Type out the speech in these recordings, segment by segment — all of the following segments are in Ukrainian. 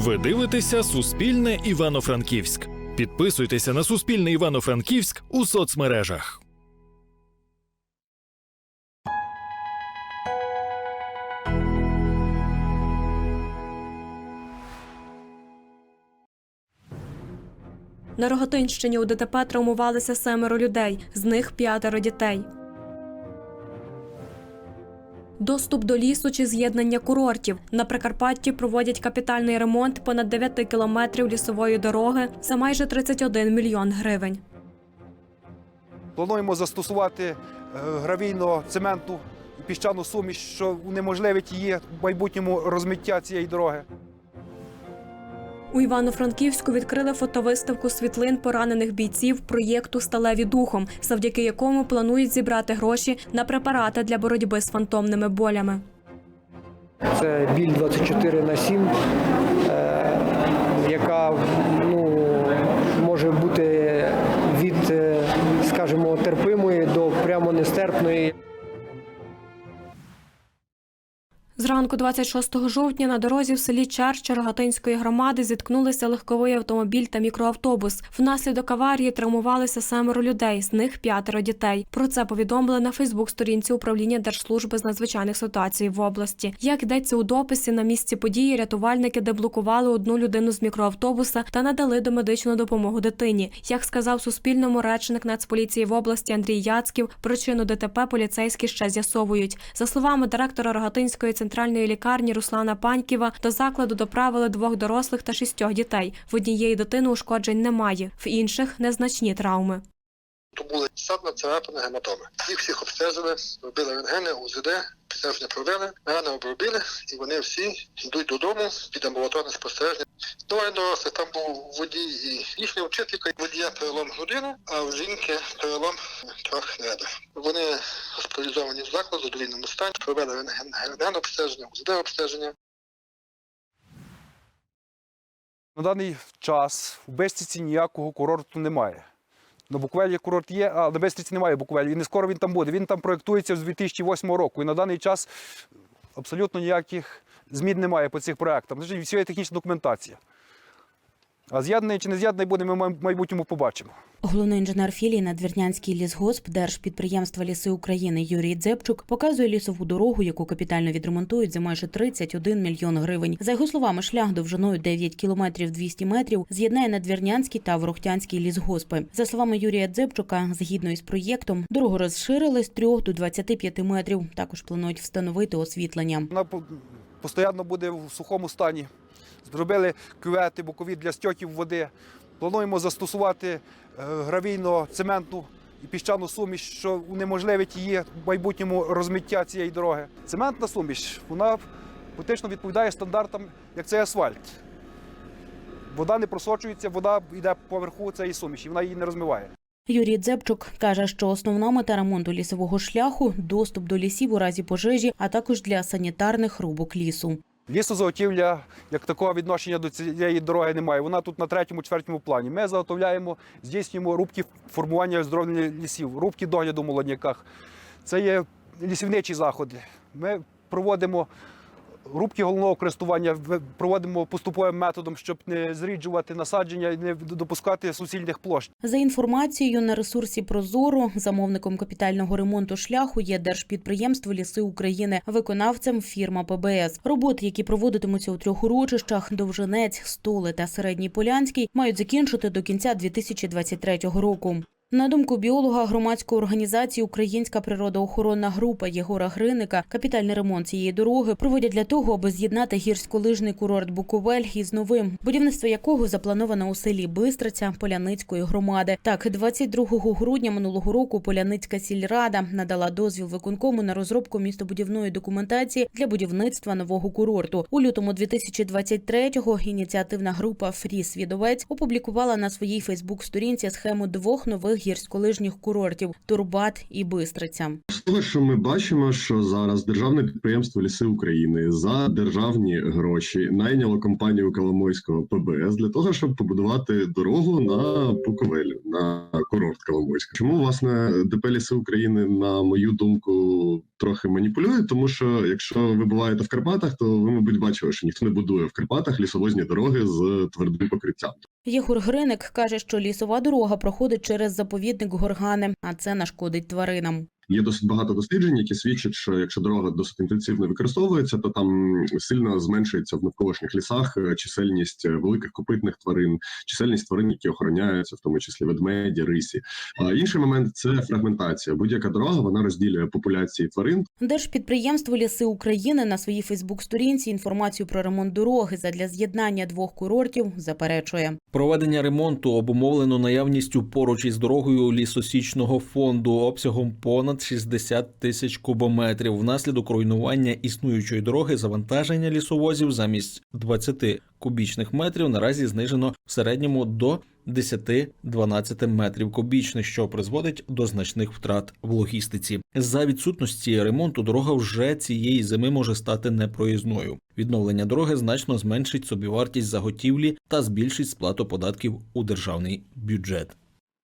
Ви дивитеся Суспільне Івано-Франківськ. Підписуйтеся на Суспільне Івано-Франківськ у соцмережах. На Роготинщині у ДТП травмувалися семеро людей, з них п'ятеро дітей. Доступ до лісу чи з'єднання курортів на Прикарпатті проводять капітальний ремонт понад 9 кілометрів лісової дороги за майже 31 мільйон гривень. Плануємо застосувати е, гравійно цементну піщану суміш, що унеможливить її в майбутньому розмиття цієї дороги. У Івано-Франківську відкрили фотовиставку світлин поранених бійців проєкту Сталеві духом, завдяки якому планують зібрати гроші на препарати для боротьби з фантомними болями. Це біль 24 на 7, е, яка Зранку 26 жовтня на дорозі в селі Черча Рогатинської громади зіткнулися легковий автомобіль та мікроавтобус. Внаслідок аварії травмувалися семеро людей, з них п'ятеро дітей. Про це повідомили на Фейсбук-сторінці управління Держслужби з надзвичайних ситуацій в області. Як йдеться у дописі, на місці події рятувальники деблокували одну людину з мікроавтобуса та надали домедичну допомогу дитині. Як сказав Суспільному речник Нацполіції в області Андрій Яцьків, причину ДТП поліцейські ще з'ясовують. За словами директора Рогатинської центральної лікарні Руслана Паньківа, до закладу доправили двох дорослих та шістьох дітей. В однієї дитини ушкоджень немає, в інших незначні травми. То були садна, царапини, гематоми. Їх всіх обстежили, робили рентгени, УЗД, підтвердження провели, рани обробили, і вони всі йдуть додому під амбулаторне спостереження. Двоє дорослих, там був водій і їхня вчителька, водія перелом грудини, а в жінки перелом трьох ребер. Вони госпіталізовані в заклад в задовільному стані, провели рентген, обстеження, УЗД обстеження. На даний час у Бестриці ніякого курорту немає. На Буковелі курорт є, а на Бестриці немає Буковелі. І не скоро він там буде. Він там проєктується з 2008 року. І на даний час абсолютно ніяких змін немає по цих проєктах. Всі є технічна документація. А з'єднаний чи не з'єднаний буде, ми в майбутньому побачимо. Головний інженер філії Надвірнянський лісгосп Держпідприємства Ліси України Юрій Дзепчук показує лісову дорогу, яку капітально відремонтують за майже 31 мільйон гривень. За його словами, шлях довжиною 9 кілометрів 200 метрів з'єднає Надвірнянський та Ворохтянський лісгоспи. За словами Юрія Дзепчука, згідно із проєктом, дорогу розширили з 3 до 25 метрів. Також планують встановити освітлення. Вона по- постійно буде в сухому стані. Зробили кювети бокові для стьоків води. Плануємо застосувати е, гравійно цементну і піщану суміш, що унеможливить її в майбутньому розмиття цієї дороги. Цементна суміш, вона фактично відповідає стандартам, як це асфальт. Вода не просочується, вода йде поверху цієї суміші, вона її не розмиває. Юрій Дзепчук каже, що основна мета ремонту лісового шляху доступ до лісів у разі пожежі, а також для санітарних рубок лісу. Лісозаготівля як такого відношення до цієї дороги немає. Вона тут на третьому, четвертому плані. Ми заготовляємо, здійснюємо рубки формування і оздоровлення лісів, рубки догляду в молодняках. Це є лісівничі заходи. Ми проводимо рубки головного користування, проводимо поступовим методом, щоб не зріджувати насадження і не допускати суцільних площ. За інформацією на ресурсі Прозоро, замовником капітального ремонту шляху є держпідприємство Ліси України, виконавцем фірма ПБС. Роботи, які проводитимуться у трьох урочищах Довженець, Столи та Середній Полянський, мають закінчити до кінця 2023 року. На думку біолога громадської організації Українська природоохоронна група Єгора Гриника, капітальний ремонт цієї дороги проводять для того, аби з'єднати гірськолижний курорт Буковель із новим, будівництво якого заплановано у селі Бистриця Поляницької громади. Так, 22 грудня минулого року Поляницька сільрада надала дозвіл виконкому на розробку містобудівної документації для будівництва нового курорту. У лютому 2023-го ініціативна група Фрі Свідовець опублікувала на своїй Фейсбук-сторінці схему двох нових гірськолижніх курортів Турбат і Бистриця. Того, що ми бачимо, що зараз державне підприємство Ліси України за державні гроші найняло компанію Коломойського ПБС для того, щоб побудувати дорогу на Буковель, на курорт Коломойська. Чому власне ДП Ліси України, на мою думку, трохи маніпулює? Тому що якщо ви буваєте в Карпатах, то ви, мабуть, бачили, що ніхто не будує в Карпатах лісовозні дороги з твердим покриттям. Єгор Гриник каже, що лісова дорога проходить через заповідник Горгани, а це нашкодить тваринам. Є досить багато досліджень, які свідчать, що якщо дорога досить інтенсивно використовується, то там сильно зменшується в навколишніх лісах е, чисельність е, великих копитних тварин, чисельність тварин, які охороняються, в тому числі ведмеді, рисі. А інший момент це фрагментація. Будь-яка дорога вона розділює популяції тварин. Держпідприємство Ліси України на своїй Фейсбук-сторінці інформацію про ремонт дороги задля з'єднання двох курортів заперечує. Проведення ремонту обумовлено наявністю поруч із дорогою лісосічного фонду обсягом понад 60 тисяч кубометрів. Внаслідок руйнування існуючої дороги завантаження лісовозів замість 20 кубічних метрів наразі знижено в середньому до 10-12 метрів кубічних, що призводить до значних втрат в логістиці. За відсутності ремонту дорога вже цієї зими може стати непроїзною. Відновлення дороги значно зменшить собівартість заготівлі та збільшить сплату податків у державний бюджет.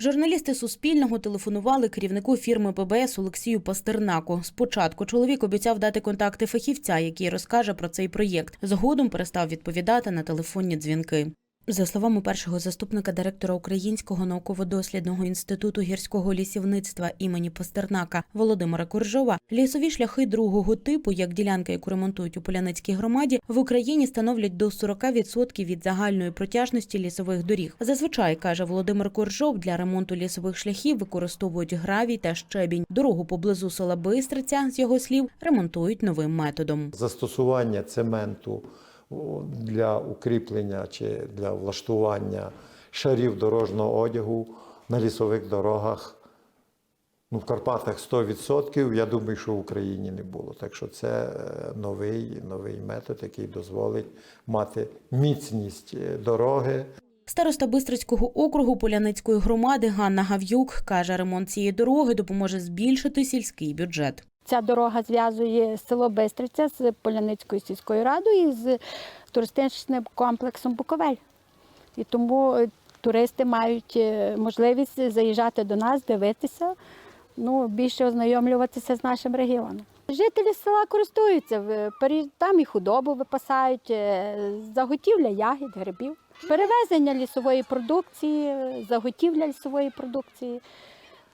Журналісти Суспільного телефонували керівнику фірми ПБС Олексію Пастернаку. Спочатку чоловік обіцяв дати контакти фахівця, який розкаже про цей проєкт. Згодом перестав відповідати на телефонні дзвінки. За словами першого заступника директора Українського науково-дослідного інституту гірського лісівництва імені Пастернака Володимира Коржова, лісові шляхи другого типу, як ділянка, яку ремонтують у Поляницькій громаді, в Україні становлять до 40% від загальної протяжності лісових доріг. Зазвичай каже Володимир Коржов, для ремонту лісових шляхів використовують гравій та щебінь. Дорогу поблизу села Бистриця, з його слів, ремонтують новим методом. застосування цементу для укріплення чи для влаштування шарів дорожнього одягу на лісових дорогах. Ну, в Карпатах 100%, я думаю, що в Україні не було. Так що це е, новий, новий метод, який дозволить мати міцність е, дороги, Староста Бистрицького округу Поляницької громади Ганна Гав'юк каже, ремонт цієї дороги допоможе збільшити сільський бюджет. Ця дорога зв'язує село Бистриця з Поляницькою сільською радою і з туристичним комплексом Буковель. І тому е, туристи мають е, можливість заїжджати до нас, дивитися, ну, більше ознайомлюватися з нашим регіоном. Жителі села користуються, в- там і худобу випасають, е, заготівля ягід, грибів, перевезення лісової продукції, е, заготівля лісової продукції.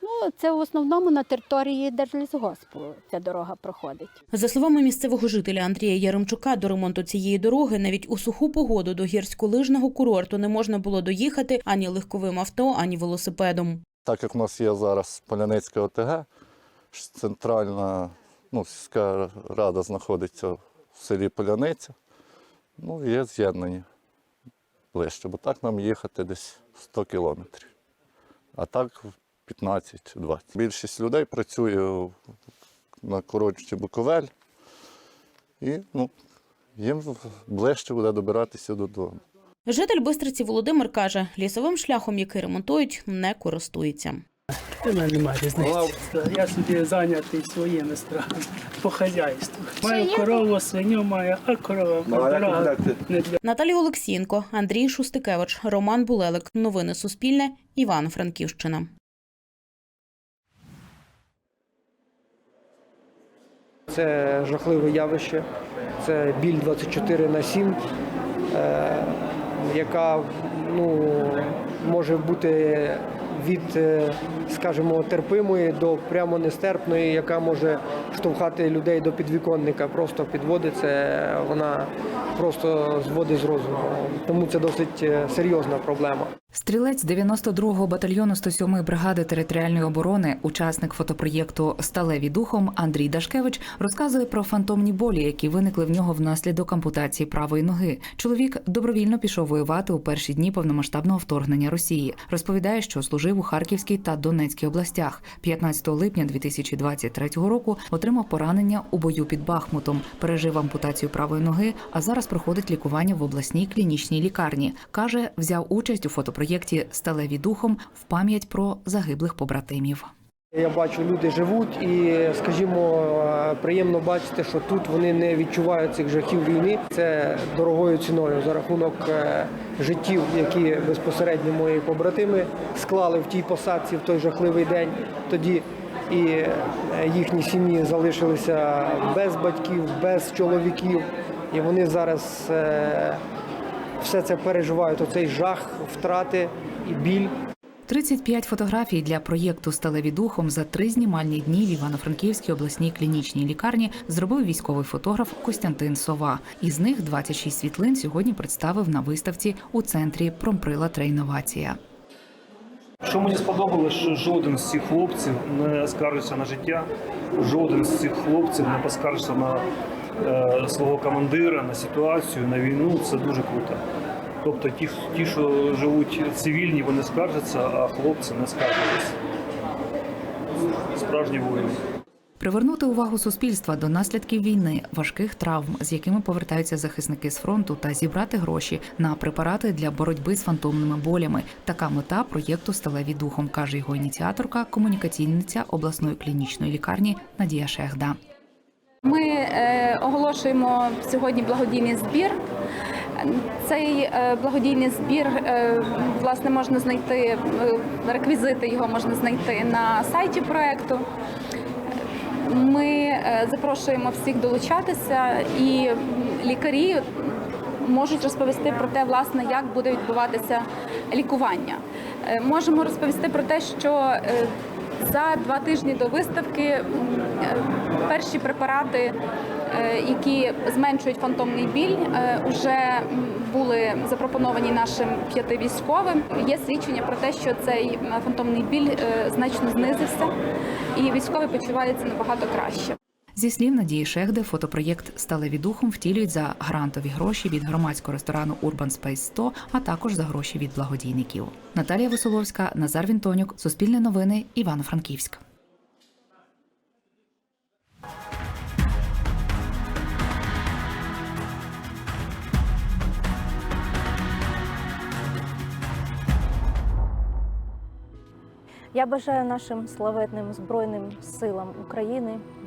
Ну, це в основному на території Держлісгоспу ця дорога проходить. За словами місцевого жителя Андрія Яремчука, до ремонту цієї дороги навіть у суху погоду до гірськолижного курорту не можна було доїхати ані легковим авто, ані велосипедом. Так як в нас є зараз Поляницьке ОТГ, центральна ну, сільська рада знаходиться в селі Поляниця, ну, є з'єднання ближче, бо так нам їхати десь 100 кілометрів, а так 15-20. Більшість людей працює на курорті Буковель, і ну, їм ближче буде добиратися додому. Житель Бистриці Володимир каже, лісовим шляхом, який ремонтують, не користується. У мене немає різниці. Я собі зайнятий своїми справами по хазяйству. Маю корову, свиню маю, а корова дорога не для Наталія Олексієнко, Андрій Шустикевич, Роман Булелик. Новини Суспільне. Івано-Франківщина. Це жахливе явище, це біль 24 на 7, е, яка ну, може бути від, е, скажімо, терпимої до прямо нестерпної, яка може штовхати людей до підвіконника, просто підводить це, вона просто зводить з розуму. Тому це досить е, серйозна проблема. Стрілець 92-го батальйону 107-ї бригади територіальної оборони, учасник фотопроєкту Сталеві духом Андрій Дашкевич розказує про фантомні болі, які виникли в нього внаслідок ампутації правої ноги. Чоловік добровільно пішов воювати у перші дні повномасштабного вторгнення Росії. Розповідає, що служив у Харківській та Донецькій областях. 15 липня 2023 року отримав поранення у бою під Бахмутом, пережив ампутацію правої ноги, а зараз проходить лікування в обласній клінічній лікарні. каже, взяв участь у фотопроєкті фотопроєкті Сталеві духом в пам'ять про загиблих побратимів. Я бачу, люди живуть, і, скажімо, приємно бачити, що тут вони не відчувають цих жахів війни. Це дорогою ціною за рахунок е, життів, які безпосередньо мої побратими склали в тій посадці в той жахливий день. Тоді і е, їхні сім'ї залишилися без батьків, без чоловіків, і вони зараз е, все це переживають. Оцей жах, втрати і біль. 35 фотографій для проєкту Сталеві духом за три знімальні дні в Івано-Франківській обласній клінічній лікарні зробив військовий фотограф Костянтин Сова. Із них 26 світлин сьогодні представив на виставці у центрі Промприлад Реінновація. Що мені сподобалося, що жоден з цих хлопців не скаржився на життя, жоден з цих хлопців не поскаржився на свого командира, на ситуацію, на війну. Це дуже круто. Тобто ті, ті, що живуть цивільні, вони скаржаться, а хлопці не скаржилися. Справжні воїни. Привернути увагу суспільства до наслідків війни, важких травм, з якими повертаються захисники з фронту, та зібрати гроші на препарати для боротьби з фантомними болями. Така мета проєкту Сталеві духом каже його ініціаторка, комунікаційниця обласної клінічної лікарні Надія Шехда. Ми е, оголошуємо сьогодні благодійний збір. Цей е, благодійний збір е, власне можна знайти е, реквізити його можна знайти на сайті проекту. Ми е, запрошуємо всіх долучатися, і лікарі можуть розповісти про те, власне, як буде відбуватися лікування. Е, Можемо розповісти про те, що е, за два тижні до виставки е, перші препарати, е, які зменшують фантомний біль, вже були запропоновані нашим п'яти військовим. Є свідчення про те, що цей фантомний біль е, значно знизився, і військові почуваються набагато краще. Зі слів Надії Шехде, фотопроєкт Сталеві духом втілюють за грантові гроші від громадського ресторану Urban Space 100, а також за гроші від благодійників. Наталія Висоловська, Назар Вінтонюк, Суспільне новини, Івано-Франківськ. Я бажаю нашим славетним Збройним силам України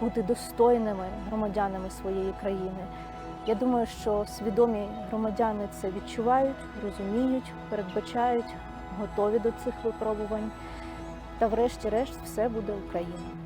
бути достойними громадянами своєї країни. Я думаю, що свідомі громадяни це відчувають, розуміють, передбачають, готові до цих випробувань. Та врешті-решт все буде Україна.